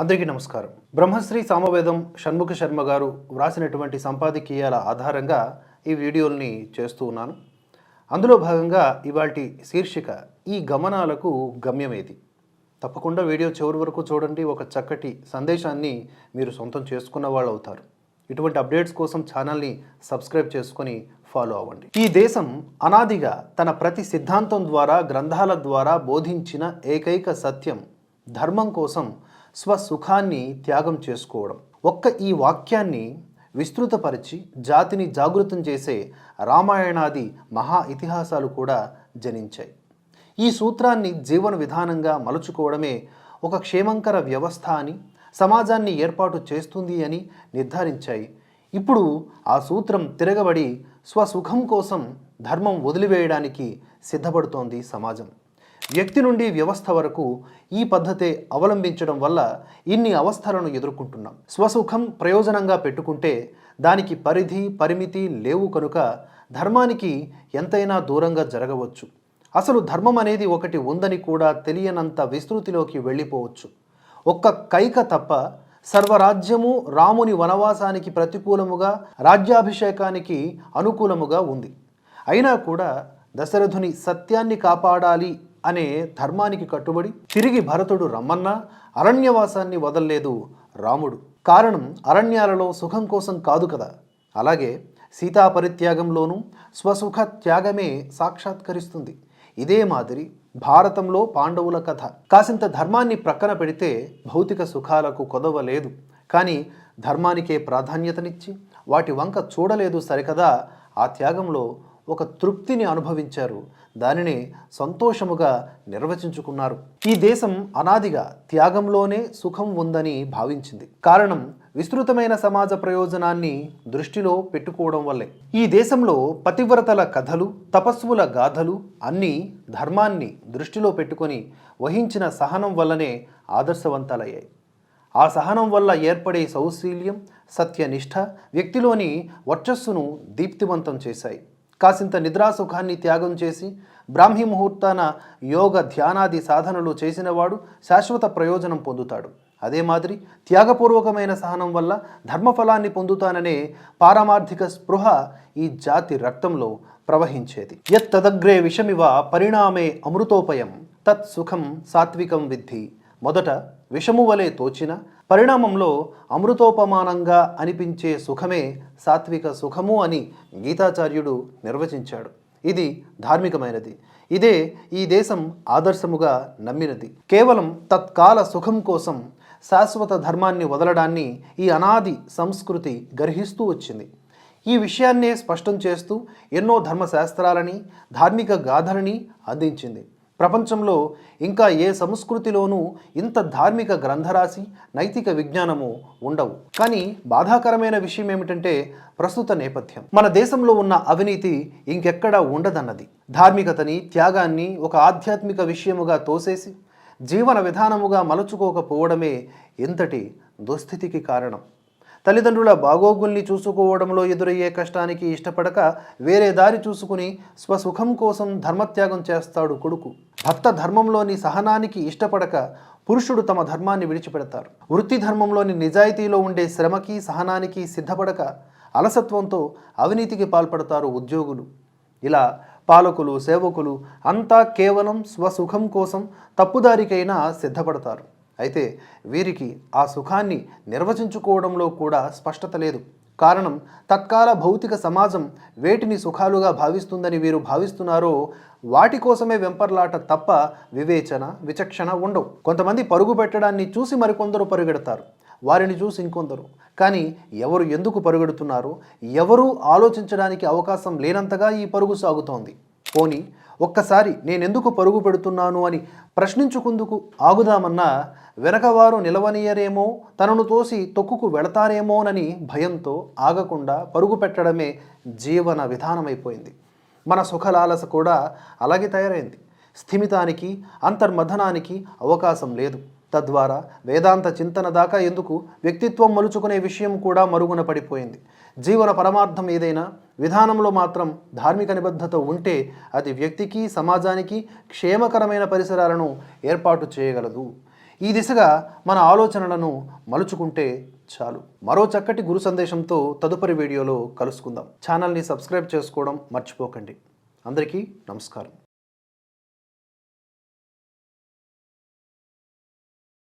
అందరికీ నమస్కారం. బ్రహ్మశ్రీ సామవేదం షణ్ముఖ శర్మ గారు వ్రాసినటువంటి సంపాదకీయాల ఆధారంగా ఈ వీడియోల్ని చేస్తూ ఉన్నాను. అందులో భాగంగా ఇవాటి శీర్షిక ఈ గమనాలకు గమ్యమేది. తప్పకుండా వీడియో చివరి వరకు చూడండి ఒక చక్కటి సందేశాన్ని మీరు సొంతం చేసుకున్న వాళ్ళు అవుతారు ఇటువంటి అప్డేట్స్ కోసం ఛానల్ని సబ్స్క్రైబ్ చేసుకొని ఫాలో అవ్వండి. ఈ దేశం అనాదిగా తన ప్రతి సిద్ధాంతం ద్వారా గ్రంథాల ద్వారా బోధించిన ఏకైక సత్యం ధర్మం కోసం స్వసుఖాన్ని త్యాగం చేసుకోవడం. ఒక్క ఈ వాక్యాన్ని విస్తృతపరిచి జాతిని జాగృతం చేసే రామాయణాది మహా ఇతిహాసాలు కూడా జనించాయి. ఈ సూత్రాన్ని జీవన విధానంగా మలుచుకోవడమే ఒక క్షేమంకర వ్యవస్థ అని సమాజాన్ని ఏర్పాటు చేస్తుంది అని నిర్ధారించాయి. ఇప్పుడు ఆ సూత్రం తిరగబడి స్వసుఖం కోసం ధర్మం వదిలివేయడానికి సిద్ధపడుతోంది సమాజం. వ్యక్తి నుండి వ్యవస్థ వరకు ఈ పద్ధతే అవలంబించడం వల్ల ఇన్ని అవస్థలను ఎదుర్కొంటున్నాం. స్వసుఖం ప్రయోజనంగా పెట్టుకుంటే దానికి పరిధి పరిమితి లేవు కనుక ధర్మానికి ఎంతైనా దూరంగా జరగవచ్చు. అసలు ధర్మం అనేది ఒకటి ఉందని కూడా తెలియనంత విస్తృతిలోకి వెళ్ళిపోవచ్చు. ఒక్క కైక తప్ప సర్వరాజ్యము రాముని వనవాసానికి ప్రతికూలముగా రాజ్యాభిషేకానికి అనుకూలముగా ఉంది. అయినా కూడా దశరథుని సత్యాన్ని కాపాడాలి అనే ధర్మానికి కట్టుబడి తిరిగి భరతుడు రమ్మన్నా అరణ్యవాసాన్ని వదల్లేదు రాముడు. కారణం అరణ్యాలలో సుఖం కోసం కాదు కదా. అలాగే సీతా పరిత్యాగంలోనూ స్వసుఖ త్యాగమే సాక్షాత్కరిస్తుంది. ఇదే మాదిరి భారతంలో పాండవుల కథ. కాసింత ధర్మాన్ని ప్రక్కన పెడితే భౌతిక సుఖాలకు కొదవ లేదు కానీ ధర్మానికే ప్రాధాన్యతనిచ్చి వాటి వంక చూడలేదు సరికదా ఆ త్యాగంలో ఒక తృప్తిని అనుభవించారు. దానిని సంతోషముగా నిర్వచించుకున్నారు. ఈ దేశం అనాదిగా త్యాగంలోనే సుఖం ఉందని భావించింది. కారణం విస్తృతమైన సమాజ ప్రయోజనాన్ని దృష్టిలో పెట్టుకోవడం వల్లే. ఈ దేశంలో పతివ్రతల కథలు తపస్సుల గాథలు అన్నీ ధర్మాన్ని దృష్టిలో పెట్టుకొని వహించిన సహనం వల్లనే ఆదర్శవంతాలయ్యాయి. ఆ సహనం వల్ల ఏర్పడే సౌశీల్యం సత్యనిష్ట వ్యక్తిలోని వర్చస్సును దీప్తివంతం చేశాయి. కాసింత నిద్రాసుఖాన్ని త్యాగం చేసి బ్రాహ్మీ ముహూర్తాన యోగ ధ్యానాది సాధనలు చేసినవాడు శాశ్వత ప్రయోజనం పొందుతాడు. అదే మాదిరి త్యాగపూర్వకమైన సహనం వల్ల ధర్మఫలాన్ని పొందుతాననే పారమార్థిక స్పృహ ఈ జాతి రక్తంలో ప్రవహించేది. యత్తదగ్రే విషమివ పరిణామే అమృతోపయం తత్ సుఖం సాత్వికం విద్ధి. మొదట విషము వలె తోచిన పరిణామంలో అమృతోపమానంగా అనిపించే సుఖమే సాత్విక సుఖము అని గీతాచార్యుడు నిర్వచించాడు. ఇది ధార్మికమైనది. ఇదే ఈ దేశం ఆదర్శముగా నమ్మినది. కేవలం తత్కాల సుఖం కోసం శాశ్వత ధర్మాన్ని వదలడాన్ని ఈ అనాది సంస్కృతి గర్హిస్తూ వచ్చింది. ఈ విషయాన్నే స్పష్టం చేస్తూ ఎన్నో ధర్మశాస్త్రాలని ధార్మిక గాథలని అందించింది. ప్రపంచంలో ఇంకా ఏ సంస్కృతిలోనూ ఇంత ధార్మిక గ్రంథరాశి నైతిక విజ్ఞానము ఉండవు. కానీ బాధాకరమైన విషయం ఏమిటంటే ప్రస్తుత నేపథ్యం. మన దేశంలో ఉన్న అవినీతి ఇంకెక్కడా ఉండదన్నది. ధార్మికతని త్యాగాన్ని ఒక ఆధ్యాత్మిక విషయముగా తోసేసి జీవన విధానముగా మలుచుకోకపోవడమే ఇంతటి దుస్థితికి కారణం. తల్లిదండ్రుల బాగోగుల్ని చూసుకోవడంలో ఎదురయ్యే కష్టానికి ఇష్టపడక వేరే దారి చూసుకుని స్వసుఖం కోసం ధర్మత్యాగం చేస్తాడు కొడుకు. భక్త ధర్మంలోని సహనానికి ఇష్టపడక పురుషుడు తమ ధర్మాన్ని విడిచిపెడతారు. వృత్తి ధర్మంలోని నిజాయితీలో ఉండే శ్రమకి సహనానికి సిద్ధపడక అలసత్వంతో అవినీతికి పాల్పడతారు ఉద్యోగులు. ఇలా పాలకులు సేవకులు అంతా కేవలం స్వసుఖం కోసం తప్పుదారికైనా సిద్ధపడతారు. అయితే వీరికి ఆ సుఖాన్ని నిర్వచించుకోవడంలో కూడా స్పష్టత లేదు. కారణం తత్కాల భౌతిక సమాజం వేటిని సుఖాలుగా భావిస్తుందని వీరు భావిస్తున్నారో వాటి కోసమే వెంపర్లాట తప్ప వివేచన విచక్షణ ఉండవు. కొంతమంది పరుగు పెట్టడాన్ని చూసి మరికొందరు పరుగెడతారు. వారిని చూసి ఇంకొందరు. కానీ ఎవరు ఎందుకు పరుగెడుతున్నారో ఎవరూ ఆలోచించడానికి అవకాశం లేనంతగా ఈ పరుగు సాగుతోంది. పోని ఒక్కసారి నేనెందుకు పరుగు పెడుతున్నాను అని ప్రశ్నించుకుందుకు ఆగుదామన్నా వెనకవారు నిలవనీయరేమో తనను తోసి తొక్కుకు వెళతారేమోనని భయంతో ఆగకుండా పరుగు పెట్టడమే జీవన విధానమైపోయింది. మన సుఖలాలస కూడా అలాగే తయారైంది. స్థిమితానికి అంతర్మథనానికి అవకాశం లేదు. తద్వారా వేదాంత చింతన దాకా ఎందుకు వ్యక్తిత్వం మలుచుకునే విషయం కూడా మరుగున పడిపోయింది. జీవన పరమార్థం ఏదైనా విధానంలో మాత్రం ధార్మిక నిబద్ధత ఉంటే అది వ్యక్తికి సమాజానికి క్షేమకరమైన పరిసరాలను ఏర్పాటు చేయగలదు. ఈ దిశగా మన ఆలోచనలను మలుచుకుంటే చాలు. మరో చక్కటి గురు సందేశంతో తదుపరి వీడియోలో కలుసుకుందాం. ఛానల్ని సబ్స్క్రైబ్ చేసుకోవడం మర్చిపోకండి. అందరికీ నమస్కారం.